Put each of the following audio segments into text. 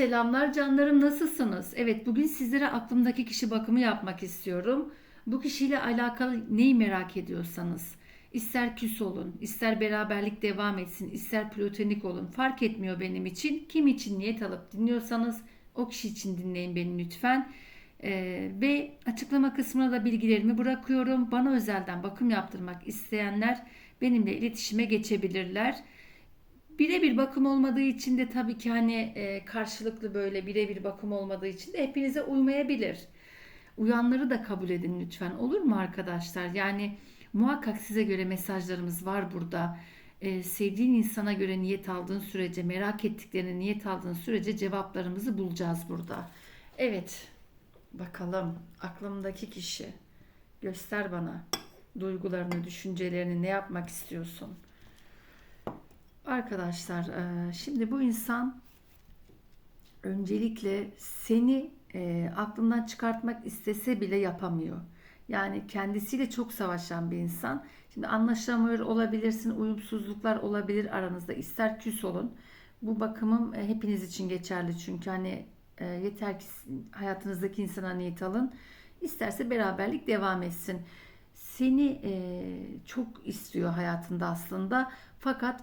Selamlar canlarım nasılsınız? Evet bugün sizlere aklımdaki kişi bakımı yapmak istiyorum. Bu kişiyle alakalı neyi merak ediyorsanız ister küs olun, ister beraberlik devam etsin, ister platonik olun fark etmiyor benim için. Kim için niyet alıp dinliyorsanız o kişi için dinleyin beni lütfen. Ee, ve açıklama kısmına da bilgilerimi bırakıyorum. Bana özelden bakım yaptırmak isteyenler benimle iletişime geçebilirler. Birebir bakım olmadığı için de tabii ki hani e, karşılıklı böyle birebir bakım olmadığı için de hepinize uymayabilir. Uyanları da kabul edin lütfen. Olur mu arkadaşlar? Yani muhakkak size göre mesajlarımız var burada. E, sevdiğin insana göre niyet aldığın sürece, merak ettiklerine niyet aldığın sürece cevaplarımızı bulacağız burada. Evet. Bakalım aklımdaki kişi. Göster bana duygularını, düşüncelerini, ne yapmak istiyorsun? Arkadaşlar, e, şimdi bu insan öncelikle seni e, aklından çıkartmak istese bile yapamıyor. Yani kendisiyle çok savaşan bir insan. Şimdi anlaşamıyor olabilirsin, uyumsuzluklar olabilir aranızda. İster küs olun. Bu bakımım e, hepiniz için geçerli çünkü hani yeter ki hayatınızdaki insana niyet alın. İsterse beraberlik devam etsin. Seni çok istiyor hayatında aslında. Fakat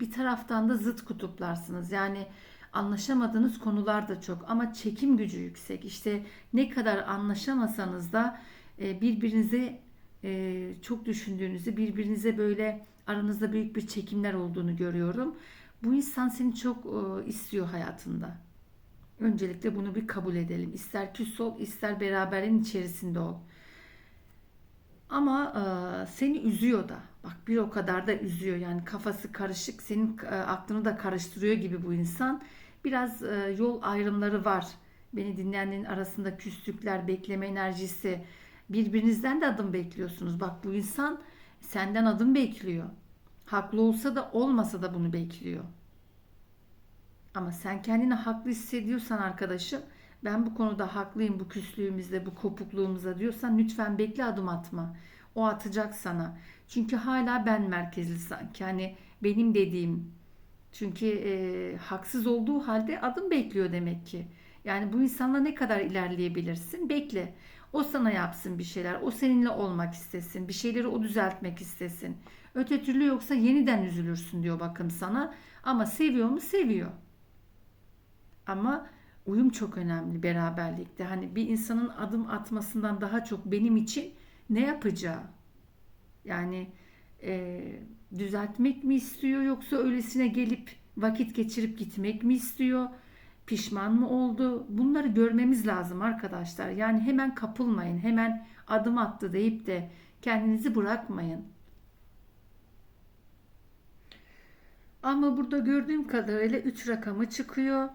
bir taraftan da zıt kutuplarsınız. Yani anlaşamadığınız konular da çok ama çekim gücü yüksek. İşte ne kadar anlaşamasanız da e, birbirinize e, çok düşündüğünüzü, birbirinize böyle aranızda büyük bir çekimler olduğunu görüyorum. Bu insan seni çok istiyor hayatında. Öncelikle bunu bir kabul edelim. İster küs ol, ister beraberin içerisinde ol. Ama e, seni üzüyor da. Bak bir o kadar da üzüyor. Yani kafası karışık. Senin e, aklını da karıştırıyor gibi bu insan. Biraz e, yol ayrımları var. Beni dinleyenlerin arasında küslükler, bekleme enerjisi. Birbirinizden de adım bekliyorsunuz. Bak bu insan senden adım bekliyor. Haklı olsa da olmasa da bunu bekliyor. Ama sen kendini haklı hissediyorsan arkadaşım ben bu konuda haklıyım bu küslüğümüzde, bu kopukluğumuzda diyorsan lütfen bekle adım atma. O atacak sana. Çünkü hala ben merkezli sanki. Hani benim dediğim. Çünkü e, haksız olduğu halde adım bekliyor demek ki. Yani bu insanla ne kadar ilerleyebilirsin? Bekle. O sana yapsın bir şeyler. O seninle olmak istesin. Bir şeyleri o düzeltmek istesin. Öte türlü yoksa yeniden üzülürsün diyor bakın sana. Ama seviyor mu? Seviyor. Ama uyum çok önemli beraberlikte. Hani bir insanın adım atmasından daha çok benim için ne yapacağı. Yani e, düzeltmek mi istiyor yoksa öylesine gelip vakit geçirip gitmek mi istiyor? Pişman mı oldu? Bunları görmemiz lazım arkadaşlar. Yani hemen kapılmayın. Hemen adım attı deyip de kendinizi bırakmayın. Ama burada gördüğüm kadarıyla 3 rakamı çıkıyor.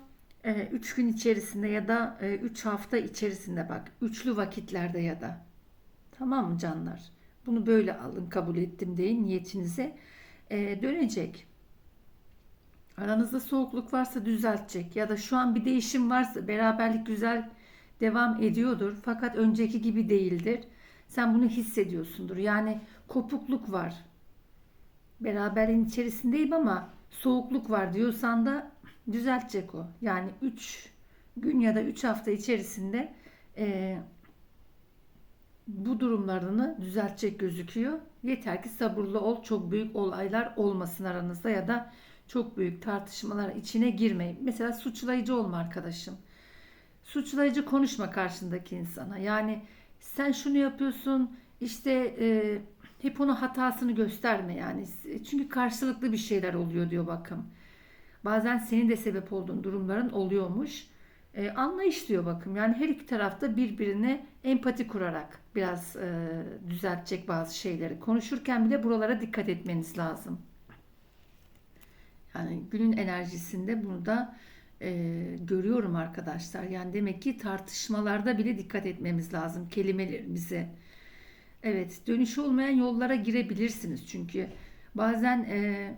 3 gün içerisinde ya da 3 hafta içerisinde bak. Üçlü vakitlerde ya da. Tamam mı canlar? Bunu böyle alın kabul ettim deyin niyetinize. E, dönecek. Aranızda soğukluk varsa düzeltecek ya da şu an bir değişim varsa beraberlik güzel devam ediyordur fakat önceki gibi değildir. Sen bunu hissediyorsundur. Yani kopukluk var. Beraberin içerisindeyim ama soğukluk var diyorsan da düzeltecek o. Yani 3 gün ya da 3 hafta içerisinde e, bu durumlarını düzeltecek gözüküyor. Yeter ki sabırlı ol. Çok büyük olaylar olmasın aranızda ya da çok büyük tartışmalar içine girmeyin. Mesela suçlayıcı olma arkadaşım. Suçlayıcı konuşma karşındaki insana. Yani sen şunu yapıyorsun işte e, hep ona hatasını gösterme yani. Çünkü karşılıklı bir şeyler oluyor diyor bakım. Bazen senin de sebep olduğun durumların oluyormuş. E, anlayış diyor bakım. Yani her iki tarafta birbirine empati kurarak biraz e, düzeltecek bazı şeyleri. Konuşurken bile buralara dikkat etmeniz lazım. Yani günün enerjisinde bunu da e, görüyorum arkadaşlar. Yani demek ki tartışmalarda bile dikkat etmemiz lazım kelimelerimize. Evet, dönüşü olmayan yollara girebilirsiniz çünkü bazen e,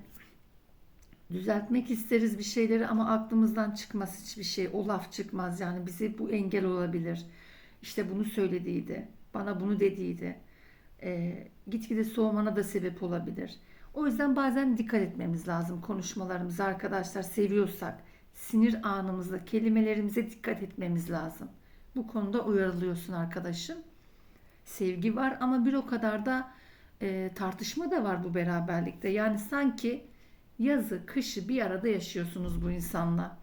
düzeltmek isteriz bir şeyleri ama aklımızdan çıkmaz hiçbir şey. O laf çıkmaz yani bize bu engel olabilir. İşte bunu söylediydi. Bana bunu dediydi. E, gitgide soğumana da sebep olabilir. O yüzden bazen dikkat etmemiz lazım konuşmalarımıza arkadaşlar seviyorsak. sinir anımızda kelimelerimize dikkat etmemiz lazım. Bu konuda uyarılıyorsun arkadaşım. Sevgi var ama bir o kadar da e, tartışma da var bu beraberlikte. Yani sanki yazı, kışı bir arada yaşıyorsunuz bu insanla.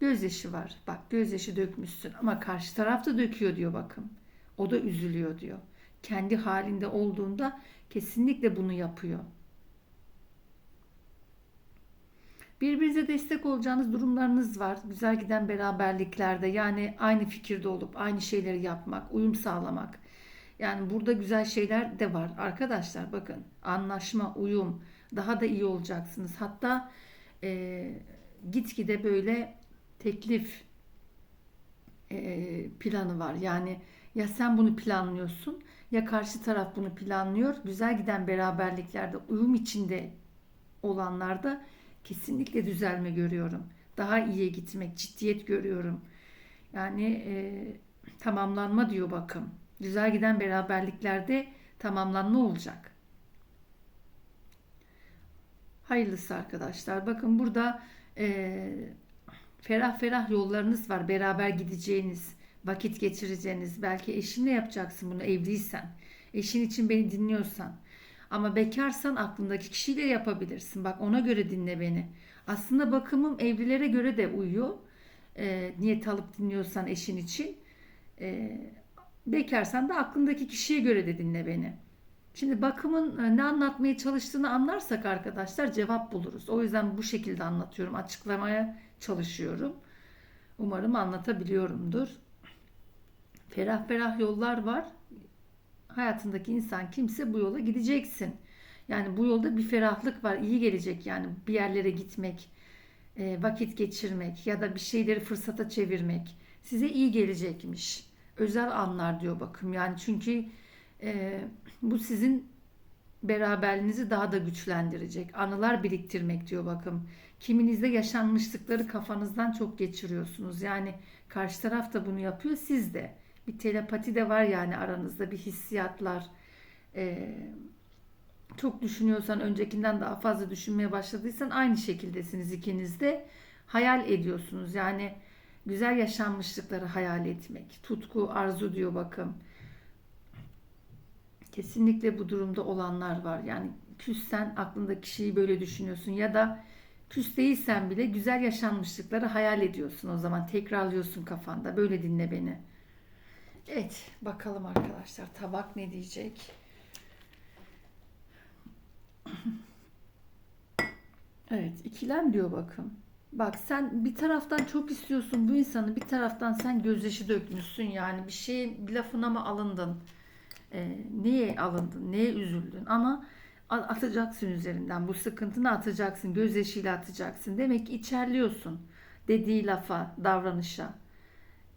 Gözyaşı var. Bak gözyaşı dökmüşsün ama karşı taraf da döküyor diyor bakın. O da üzülüyor diyor. Kendi halinde olduğunda kesinlikle bunu yapıyor. Birbirinize destek olacağınız durumlarınız var. Güzel giden beraberliklerde yani aynı fikirde olup aynı şeyleri yapmak, uyum sağlamak. Yani burada güzel şeyler de var arkadaşlar bakın anlaşma, uyum daha da iyi olacaksınız. Hatta e, gitgide böyle teklif e, planı var. Yani ya sen bunu planlıyorsun ya karşı taraf bunu planlıyor. Güzel giden beraberliklerde uyum içinde olanlarda kesinlikle düzelme görüyorum. Daha iyiye gitmek, ciddiyet görüyorum. Yani e, tamamlanma diyor bakım. Güzel giden beraberliklerde tamamlanma olacak. Hayırlısı arkadaşlar. Bakın burada e, ferah ferah yollarınız var. Beraber gideceğiniz, vakit geçireceğiniz. Belki eşinle yapacaksın bunu evliysen. Eşin için beni dinliyorsan. Ama bekarsan aklındaki kişiyle yapabilirsin. Bak ona göre dinle beni. Aslında bakımım evlilere göre de uyuyor. E, niyet alıp dinliyorsan eşin için. E, bekarsan da aklındaki kişiye göre de dinle beni. Şimdi bakımın e, ne anlatmaya çalıştığını anlarsak arkadaşlar cevap buluruz. O yüzden bu şekilde anlatıyorum. Açıklamaya çalışıyorum. Umarım anlatabiliyorumdur. Ferah ferah yollar var. Hayatındaki insan kimse bu yola gideceksin. Yani bu yolda bir ferahlık var. iyi gelecek yani bir yerlere gitmek, e, vakit geçirmek ya da bir şeyleri fırsata çevirmek size iyi gelecekmiş. Özel anlar diyor bakım. Yani çünkü e, bu sizin beraberliğinizi daha da güçlendirecek. Anılar biriktirmek diyor bakım. Kiminizde yaşanmışlıkları kafanızdan çok geçiriyorsunuz. Yani karşı taraf da bunu yapıyor, siz de. Bir telepati de var yani aranızda bir hissiyatlar. Ee, çok düşünüyorsan öncekinden daha fazla düşünmeye başladıysan aynı şekildesiniz ikiniz de. Hayal ediyorsunuz yani güzel yaşanmışlıkları hayal etmek. Tutku, arzu diyor bakım. Kesinlikle bu durumda olanlar var. Yani küssen aklında kişiyi böyle düşünüyorsun ya da küs değilsen bile güzel yaşanmışlıkları hayal ediyorsun o zaman tekrarlıyorsun kafanda. Böyle dinle beni. Evet bakalım arkadaşlar tabak ne diyecek? Evet ikilem diyor bakın. Bak sen bir taraftan çok istiyorsun bu insanı bir taraftan sen gözyaşı dökmüşsün yani bir şey bir lafına mı alındın? E, neye alındın? Neye üzüldün? Ama atacaksın üzerinden bu sıkıntını atacaksın gözyaşıyla atacaksın. Demek ki içerliyorsun dediği lafa davranışa.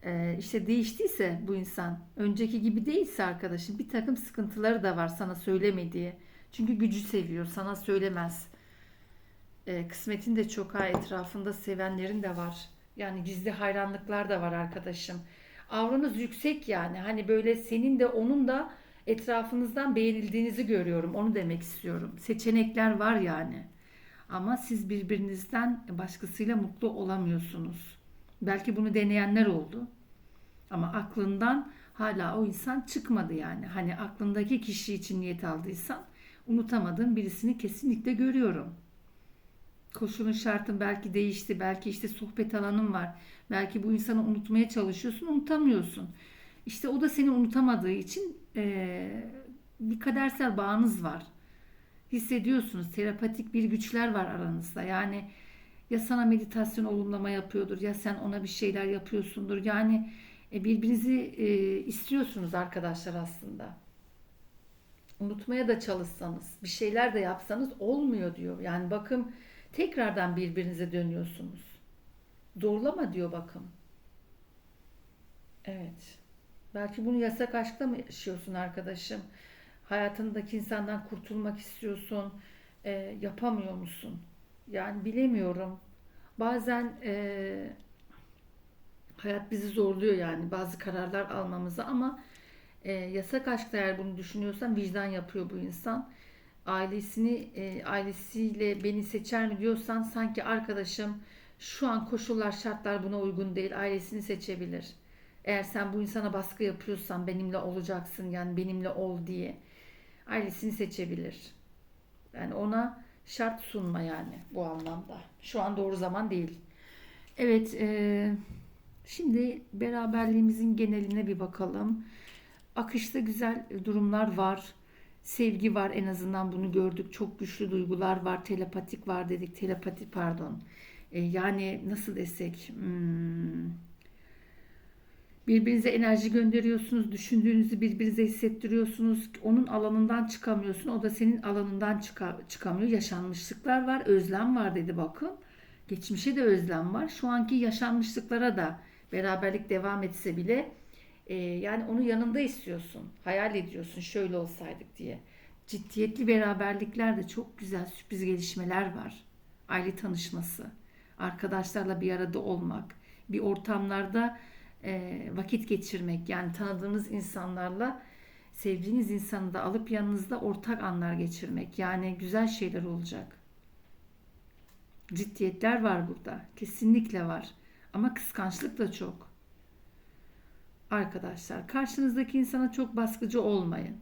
E, işte değiştiyse bu insan önceki gibi değilse arkadaşım bir takım sıkıntıları da var sana söylemediği. Çünkü gücü seviyor sana söylemez e, kısmetin de çok ha etrafında sevenlerin de var. Yani gizli hayranlıklar da var arkadaşım. Avranız yüksek yani. Hani böyle senin de onun da etrafınızdan beğenildiğinizi görüyorum. Onu demek istiyorum. Seçenekler var yani. Ama siz birbirinizden başkasıyla mutlu olamıyorsunuz. Belki bunu deneyenler oldu. Ama aklından hala o insan çıkmadı yani. Hani aklındaki kişi için niyet aldıysan unutamadığım birisini kesinlikle görüyorum koşulun şartın belki değişti. Belki işte sohbet alanın var. Belki bu insanı unutmaya çalışıyorsun, unutamıyorsun. İşte o da seni unutamadığı için e, bir kadersel bağınız var. Hissediyorsunuz. Terapatik bir güçler var aranızda. Yani ya sana meditasyon olumlama yapıyordur ya sen ona bir şeyler yapıyorsundur. Yani e, birbirinizi e, istiyorsunuz arkadaşlar aslında. Unutmaya da çalışsanız, bir şeyler de yapsanız olmuyor diyor. Yani bakın Tekrardan birbirinize dönüyorsunuz. Zorlama diyor bakın. Evet. Belki bunu yasak aşkta mı yaşıyorsun arkadaşım? Hayatındaki insandan kurtulmak istiyorsun. E, yapamıyor musun? Yani bilemiyorum. Bazen e, hayat bizi zorluyor yani bazı kararlar almamızı ama e, yasak aşkta eğer bunu düşünüyorsan vicdan yapıyor bu insan ailesini e, ailesiyle beni seçer mi diyorsan sanki arkadaşım Şu an koşullar, şartlar buna uygun değil. Ailesini seçebilir. Eğer sen bu insana baskı yapıyorsan benimle olacaksın yani benimle ol diye ailesini seçebilir. Yani ona şart sunma yani bu anlamda. Şu an doğru zaman değil. Evet, e, şimdi beraberliğimizin geneline bir bakalım. Akışta güzel durumlar var. Sevgi var en azından bunu gördük. Çok güçlü duygular var. Telepatik var dedik. Telepati pardon. E, yani nasıl desek... Hmm, Birbirinize enerji gönderiyorsunuz, düşündüğünüzü birbirinize hissettiriyorsunuz. Onun alanından çıkamıyorsun, o da senin alanından çıka- çıkamıyor. Yaşanmışlıklar var, özlem var dedi bakın. Geçmişe de özlem var. Şu anki yaşanmışlıklara da beraberlik devam etse bile e, yani onu yanında istiyorsun. Hayal ediyorsun şöyle olsaydık diye. Ciddiyetli beraberlikler de çok güzel sürpriz gelişmeler var. Aile tanışması, arkadaşlarla bir arada olmak, bir ortamlarda e, vakit geçirmek yani tanıdığınız insanlarla sevdiğiniz insanı da alıp yanınızda ortak anlar geçirmek yani güzel şeyler olacak. Ciddiyetler var burada. Kesinlikle var. Ama kıskançlık da çok. Arkadaşlar karşınızdaki insana çok baskıcı olmayın.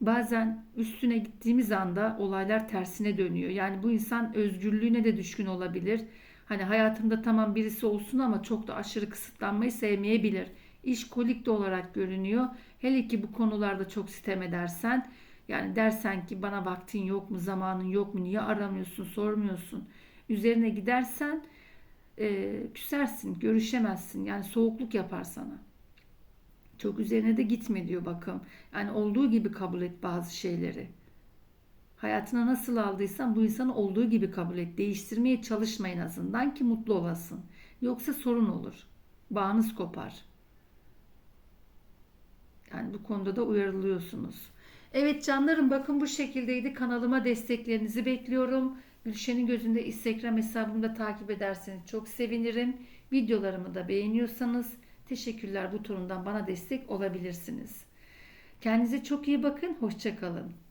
Bazen üstüne gittiğimiz anda olaylar tersine dönüyor. Yani bu insan özgürlüğüne de düşkün olabilir. Hani hayatımda tamam birisi olsun ama çok da aşırı kısıtlanmayı sevmeyebilir. İş kolik de olarak görünüyor. Hele ki bu konularda çok sitem edersen yani dersen ki bana vaktin yok mu, zamanın yok mu, niye aramıyorsun, sormuyorsun. Üzerine gidersen e, küsersin, görüşemezsin. Yani soğukluk yapar sana. Çok üzerine de gitme diyor bakım. Yani olduğu gibi kabul et bazı şeyleri. Hayatına nasıl aldıysan bu insanı olduğu gibi kabul et. Değiştirmeye çalışma en azından ki mutlu olasın. Yoksa sorun olur. Bağınız kopar. Yani bu konuda da uyarılıyorsunuz. Evet canlarım bakın bu şekildeydi. Kanalıma desteklerinizi bekliyorum. Gülşen'in gözünde Instagram hesabımda takip ederseniz çok sevinirim. Videolarımı da beğeniyorsanız teşekkürler butonundan bana destek olabilirsiniz. Kendinize çok iyi bakın. Hoşçakalın.